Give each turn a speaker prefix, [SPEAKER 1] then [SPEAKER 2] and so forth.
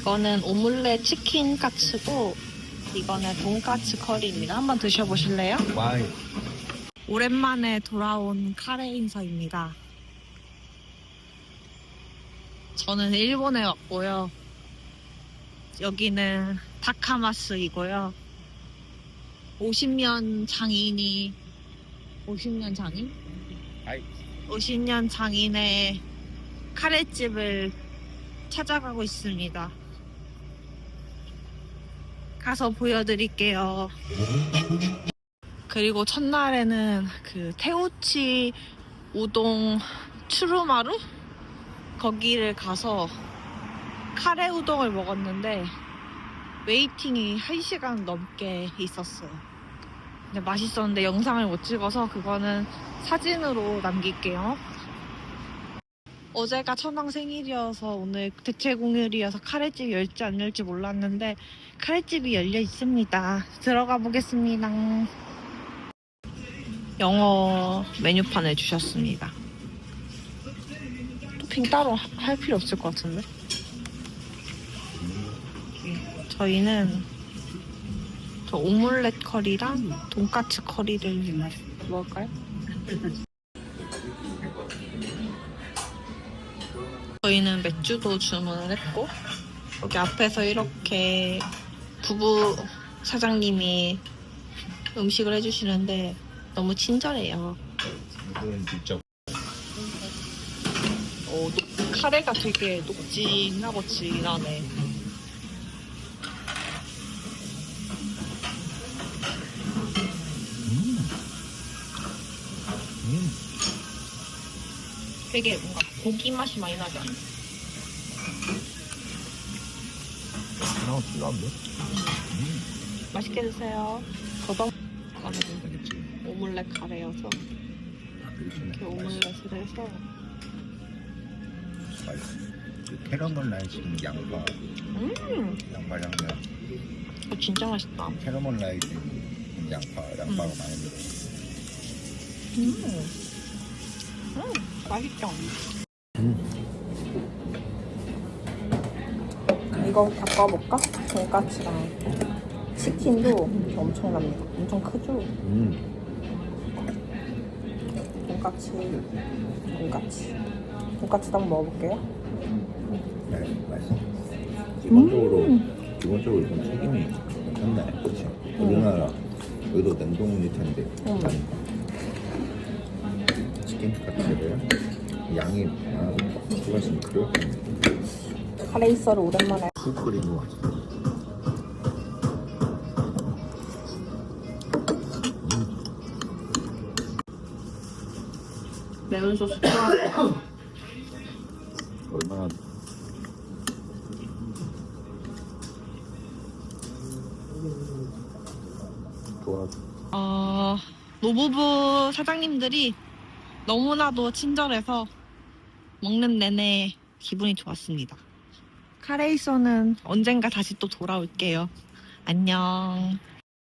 [SPEAKER 1] 이거는 오믈렛 치킨 카츠고 이거는 돈까츠 커리입니다. 한번 드셔보실래요?
[SPEAKER 2] 와이.
[SPEAKER 1] 오랜만에 돌아온 카레 인사입니다. 저는 일본에 왔고요. 여기는 다카마스이고요. 50년 장인이 50년 장인?
[SPEAKER 2] 아이.
[SPEAKER 1] 50년 장인의 카레집을 찾아가고 있습니다. 가서 보여드릴게요. 그리고 첫날에는 그 테우치 우동 추루마루 거기를 가서 카레 우동을 먹었는데 웨이팅이 1시간 넘게 있었어요. 근데 맛있었는데 영상을 못 찍어서 그거는 사진으로 남길게요. 어제가 천왕 생일이어서 오늘 대체 공휴일이어서 카레집이 열지 안 열지 몰랐는데 카레집이 열려 있습니다. 들어가 보겠습니다. 영어 메뉴판을 주셨습니다. 토핑 따로 하- 할 필요 없을 것 같은데? 저희는 저 오믈렛 커리랑 돈까츠 커리를 먹을까요? 저희는 맥주도 주문을 했고 여기 앞에서 이렇게 부부 사장님이 음식을 해주시는데 너무 친절해요. 어, 녹- 카레가 되게 녹진하고 진하네. 되게 뭔가 고기 맛이 많이 나지 않아?
[SPEAKER 2] 하나 필요한데?
[SPEAKER 1] 맛있게 드세요. 저도
[SPEAKER 2] 되겠지.
[SPEAKER 1] 오믈렛 카레여서 이렇게 오믈렛을 해서
[SPEAKER 2] 맛있어. 그 캐러멀라이징 양파,
[SPEAKER 1] 음,
[SPEAKER 2] 양파 양면.
[SPEAKER 1] 이거 진짜 맛있다.
[SPEAKER 2] 캐러멀라이징 양파, 양파가 많이 들어.
[SPEAKER 1] 음, 음, 맛있죠. 이거 바꿔볼까? 돈까츠랑 치킨도 엄청납니다. 엄청 크죠?
[SPEAKER 2] 음.
[SPEAKER 1] 돈까츠, 돈까츠. 돈까츠도 한번 먹어볼게요.
[SPEAKER 2] 네, 맛있어. 기본적으로 기본적으로 좀 책임이 괜찮네. 그렇지. 우리나라 여기도 냉동일 텐데.
[SPEAKER 1] 음.
[SPEAKER 2] 치킨 카츠를 양이 많아서 추가했으면 그럴 텐데.
[SPEAKER 1] 카레이서를 오랜만에
[SPEAKER 2] 푹 끓인 거 같아.
[SPEAKER 1] 매운 소스 좋아하세요?
[SPEAKER 2] 얼마나 좋아.
[SPEAKER 1] 어, 노부부 사장님들이 너무나도 친절해서 먹는 내내 기분이 좋았습니다. 카레이서는 언젠가 다시 또 돌아올게요. 안녕.